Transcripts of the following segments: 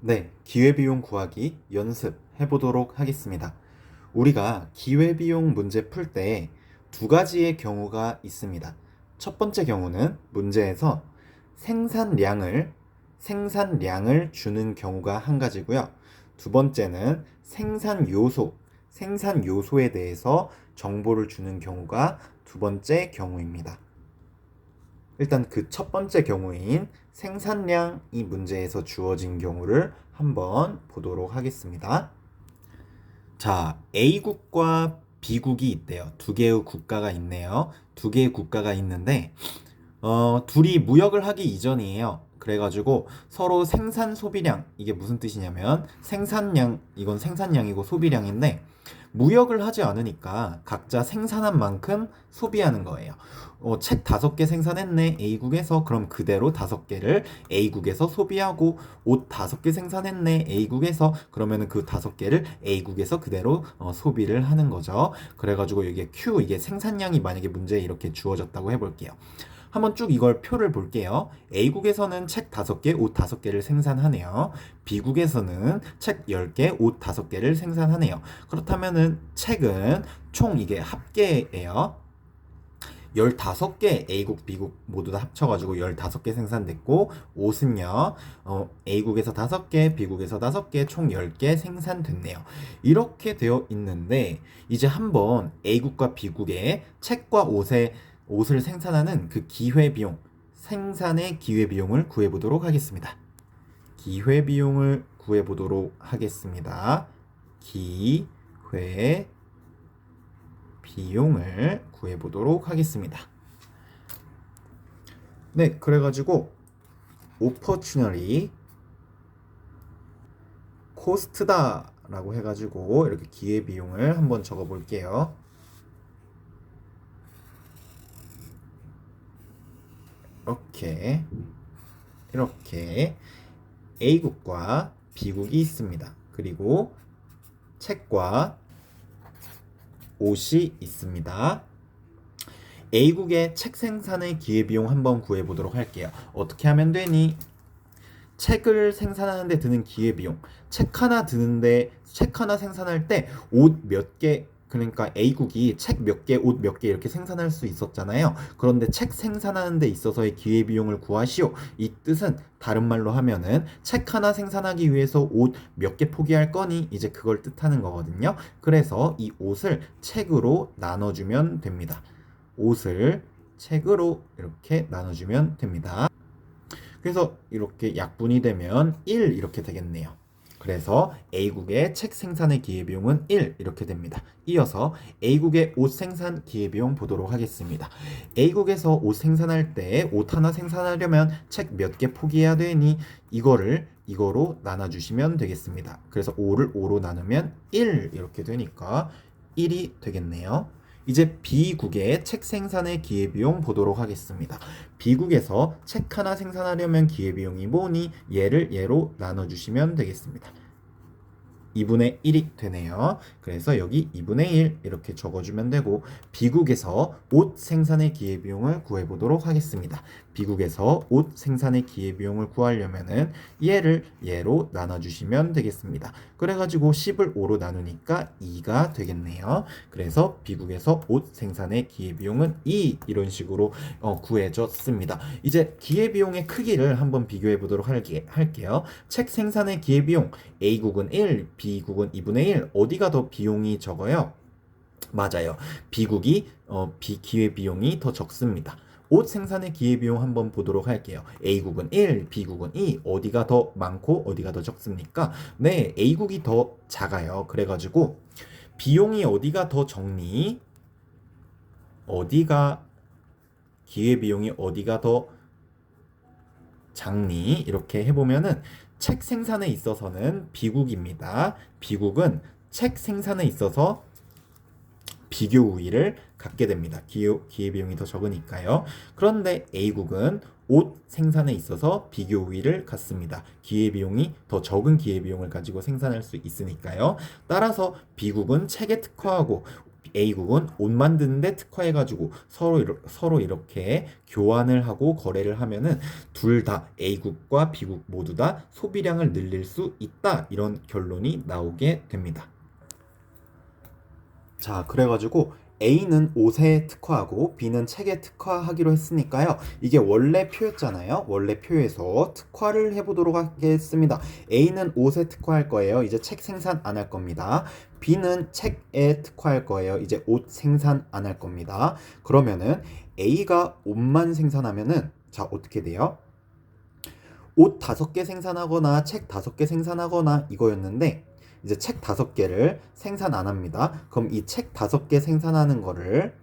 네, 기회비용 구하기 연습 해 보도록 하겠습니다. 우리가 기회비용 문제 풀 때 두 가지의 경우가 있습니다. 첫 번째 경우는 문제에서 생산량을 생산량을 주는 경우가 한 가지고요. 두 번째는 생산 요소, 생산 요소에 대해서 정보를 주는 경우가 두 번째 경우입니다. 일단 그 첫 번째 경우인 생산량 이 문제에서 주어진 경우를 한번 보도록 하겠습니다. 자, A국과 B국이 있대요. 두 개의 국가가 있네요. 두 개의 국가가 있는데, 어, 둘이 무역을 하기 이전이에요. 그래가지고 서로 생산 소비량, 이게 무슨 뜻이냐면 생산량, 이건 생산량이고 소비량인데, 무역을 하지 않으니까 각자 생산한 만큼 소비하는 거예요. 어, 책 다섯 개 생산했네 A국에서 그럼 그대로 다섯 개를 A국에서 소비하고 옷 다섯 개 생산했네 A국에서 그러면은 그 다섯 개를 A국에서 그대로 어, 소비를 하는 거죠. 그래가지고 이게 Q 이게 생산량이 만약에 문제에 이렇게 주어졌다고 해볼게요. 한번 쭉 이걸 표를 볼게요. A국에서는 책 5개, 옷 5개를 생산하네요. B국에서는 책 10개, 옷 5개를 생산하네요. 그렇다면은 책은 총 이게 합계예요. 15개 A국, B국 모두 다 합쳐가지고 15개 생산됐고 옷은요 어, A국에서 5개, B국에서 5개, 총 10개 생산됐네요. 이렇게 되어 있는데 이제 한번 A국과 B국의 책과 옷의 옷을 생산하는 그 기회비용, 생산의 기회비용을 구해보도록 하겠습니다. 기회비용을 구해보도록 하겠습니다. 기회 비용을 구해보도록 하겠습니다. 네, 그래가지고 opportunity cost다라고 해가지고 이렇게 기회비용을 한번 적어볼게요. 이렇게 이렇게 A국과 B국이 있습니다. 그리고 책과 옷이 있습니다. A국의 책 생산의 기회비용 한번 구해보도록 할게요. 어떻게 하면 되니? 책을 생산하는데 드는 기회비용. 책 하나 드는데, 책 하나 생산할 때 옷 몇 개, 그러니까 A국이 책 몇 개, 옷 몇 개 이렇게 생산할 수 있었잖아요. 그런데 책 생산하는 데 있어서의 기회비용을 구하시오. 이 뜻은 다른 말로 하면은 책 하나 생산하기 위해서 옷 몇 개 포기할 거니 이제 그걸 뜻하는 거거든요. 그래서 이 옷을 책으로 나눠주면 됩니다. 옷을 책으로 이렇게 나눠주면 됩니다. 그래서 이렇게 약분이 되면 1 이렇게 되겠네요. 그래서 A국의 책 생산의 기회비용은 1 이렇게 됩니다. 이어서 A국의 옷 생산 기회비용 보도록 하겠습니다. A국에서 옷 생산할 때 옷 하나 생산하려면 책 몇 개 포기해야 되니 이거를 이거로 나눠주시면 되겠습니다. 그래서 5를 5로 나누면 1 이렇게 되니까 1이 되겠네요. 이제 B국의 책 생산의 기회비용 보도록 하겠습니다. B국에서 책 하나 생산하려면 기회비용이 뭐니? 얘를 얘로 나눠주시면 되겠습니다. 2분의 1이 되네요. 그래서 여기 2분의 1 이렇게 적어주면 되고 B국에서 옷 생산의 기회비용을 구해보도록 하겠습니다. B국에서 옷 생산의 기회비용을 구하려면은 얘를 얘로 나눠주시면 되겠습니다. 그래가지고 10을 5로 나누니까 2가 되겠네요. 그래서 B국에서 옷 생산의 기회비용은 2 이런 식으로 어, 구해졌습니다. 이제 기회비용의 크기를 한번 비교해 보도록 할게, 할게요. 책 생산의 기회비용 A국은 1, B국은 2분의 1 어디가 더 비용이 적어요? 맞아요. B국이 어, 비, 기회 비용이 더 적습니다. 옷 생산의 기회비용 한번 보도록 할게요. A국은 1, B국은 2. 어디가 더 많고 어디가 더 적습니까? 네, A국이 더 작아요. 그래가지고 비용이 어디가 더 적니? 어디가 기회비용이 어디가 더 작니? 이렇게 해보면은 책 생산에 있어서는 B국입니다. B국은 책 생산에 있어서 비교 우위를 갖게 됩니다. 기회, 기회비용이 더 적으니까요. 그런데 A국은 옷 생산에 있어서 비교 우위를 갖습니다. 기회비용이 더 적은 기회비용을 가지고 생산할 수 있으니까요. 따라서 B국은 책에 특화하고 A국은 옷 만드는데 특화해가지고 서로 서로 이렇게 교환을 하고 거래를 하면은 둘 다 A국과 B국 모두 다 소비량을 늘릴 수 있다 이런 결론이 나오게 됩니다. 자, 그래가지고 A는 옷에 특화하고 B는 책에 특화하기로 했으니까요. 이게 원래 표였잖아요. 원래 표에서 특화를 해보도록 하겠습니다. A는 옷에 특화할 거예요. 이제 책 생산 안 할 겁니다. B는 책에 특화할 거예요. 이제 옷 생산 안 할 겁니다. 그러면은 A가 옷만 생산하면은 자 어떻게 돼요? 옷 다섯 개 생산하거나 책 다섯 개 생산하거나 이거였는데 이제 책 다섯 개를 생산 안 합니다. 그럼 이 책 다섯 개 생산하는 거를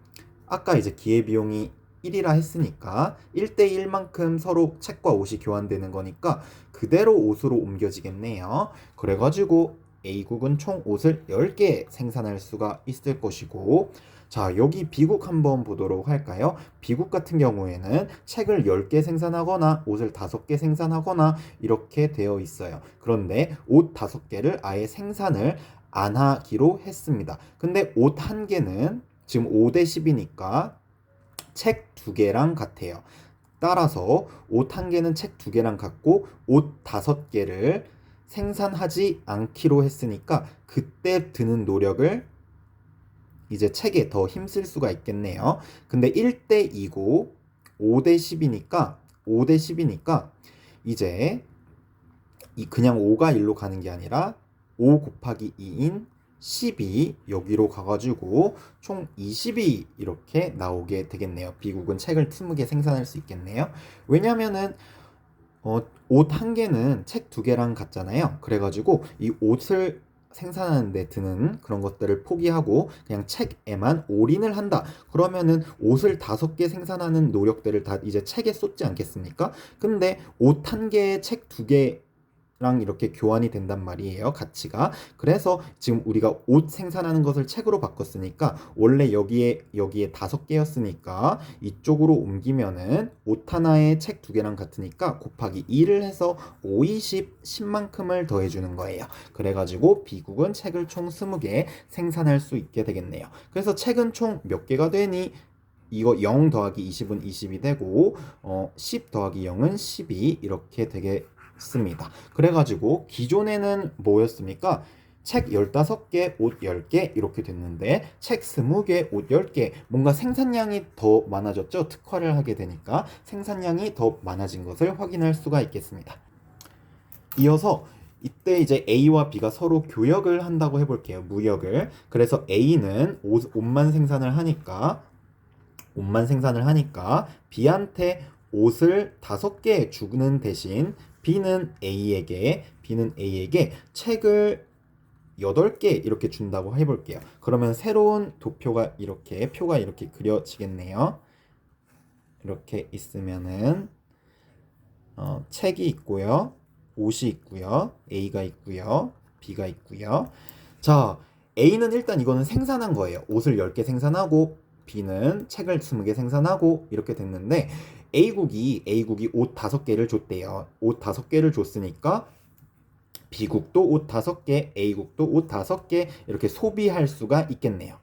아까 이제 기회비용이 1이라 했으니까 1대1만큼 서로 책과 옷이 교환되는 거니까 그대로 옷으로 옮겨지겠네요. 그래가지고 A국은 총 옷을 10개 생산할 수가 있을 것이고 자 여기 B국 한번 보도록 할까요? B국 같은 경우에는 책을 10개 생산하거나 옷을 5개 생산하거나 이렇게 되어 있어요. 그런데 옷 5개를 아예 생산을 안 하기로 했습니다. 근데 옷 한 개는 지금 5대 10이니까 책 두 개랑 같아요. 따라서 옷 한 개는 책 두 개랑 같고 옷 다섯 개를 생산하지 않기로 했으니까 그때 드는 노력을 이제 책에 더 힘쓸 수가 있겠네요. 근데 1대 2고 5대 10이니까 5대 10이니까 이제 이 그냥 5가 1로 가는 게 아니라 5 곱하기 2인 10이 여기로 가가지고 총 20이 이렇게 나오게 되겠네요. 비국은 책을 20개 생산할 수 있겠네요. 왜냐면은 어, 옷 한 개는 책 두 개랑 같잖아요. 그래가지고 이 옷을 생산하는 데 드는 그런 것들을 포기하고 그냥 책에만 올인을 한다. 그러면은 옷을 다섯 개 생산하는 노력들을 다 이제 책에 쏟지 않겠습니까? 근데 옷 한 개에 책 두 개 랑 이렇게 교환이 된단 말이에요. 가치가. 그래서 지금 우리가 옷 생산하는 것을 책으로 바꿨으니까 원래 여기에 여기에 다섯 개였으니까 이쪽으로 옮기면은 옷 하나에 책 두 개랑 같으니까 곱하기 2를 해서 5, 20, 10만큼을 더해 주는 거예요. 그래 가지고 B국은 책을 총 20개 생산할 수 있게 되겠네요. 그래서 책은 총 몇 개가 되니? 이거 0 더하기 20은 20이 되고 어, 10 더하기 0은 12 이렇게 되 겠습니다. 그래가지고 기존에는 뭐였습니까? 책 15개, 옷 10개 이렇게 됐는데 책 20개, 옷 10개 뭔가 생산량이 더 많아졌죠. 특화를 하게 되니까 생산량이 더 많아진 것을 확인할 수가 있겠습니다. 이어서 이때 이제 A와 B가 서로 교역을 한다고 해볼게요. 무역을. 그래서 A는 옷, 옷만 생산을 하니까 옷만 생산을 하니까 B한테 옷을 다섯 개 주는 대신 B는 A에게 B는 A에게 책을 8개 이렇게 준다고 해볼게요. 그러면 새로운 도표가 이렇게 표가 이렇게 그려지겠네요. 이렇게 있으면은 어, 책이 있고요. 옷이 있고요. A가 있고요. B가 있고요. 자, A는 일단 이거는 생산한 거예요. 옷을 10개 생산하고 B는 책을 20개 생산하고 이렇게 됐는데 A국이 A국이 옷 5개를 줬대요. 옷 5개를 줬으니까 B국도 옷 5개, A국도 옷 5개 이렇게 소비할 수가 있겠네요.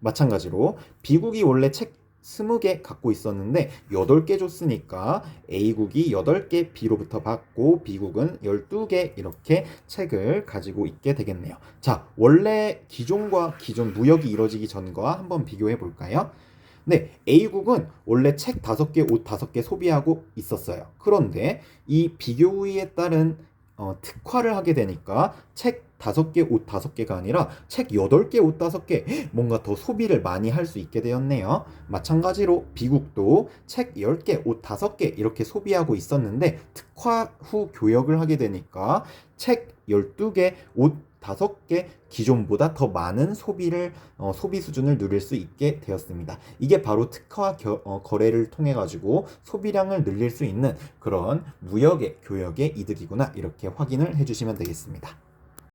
마찬가지로 B국이 원래 책 20개 갖고 있었는데 8개 줬으니까 A국이 8개 B로부터 받고 B국은 12개 이렇게 책을 가지고 있게 되겠네요. 자, 원래 기존과 기존 무역이 이루어지기 전과 한번 비교해 볼까요? 네, A국은 원래 책 5개, 옷 5개 소비하고 있었어요. 그런데 이 비교 우위에 따른 어, 특화를 하게 되니까 책 5개, 옷 5개가 아니라 책 8개, 옷 5개 뭔가 더 소비를 많이 할 수 있게 되었네요. 마찬가지로 비국도 책 10개, 옷 5개 이렇게 소비하고 있었는데 특화 후 교역을 하게 되니까 책 12개, 옷 5개 기존보다 더 많은 소비를 어, 소비 수준을 누릴 수 있게 되었습니다. 이게 바로 특화 겨, 어, 거래를 통해 가지고 소비량을 늘릴 수 있는 그런 무역의 교역의 이득이구나 이렇게 확인을 해주시면 되겠습니다.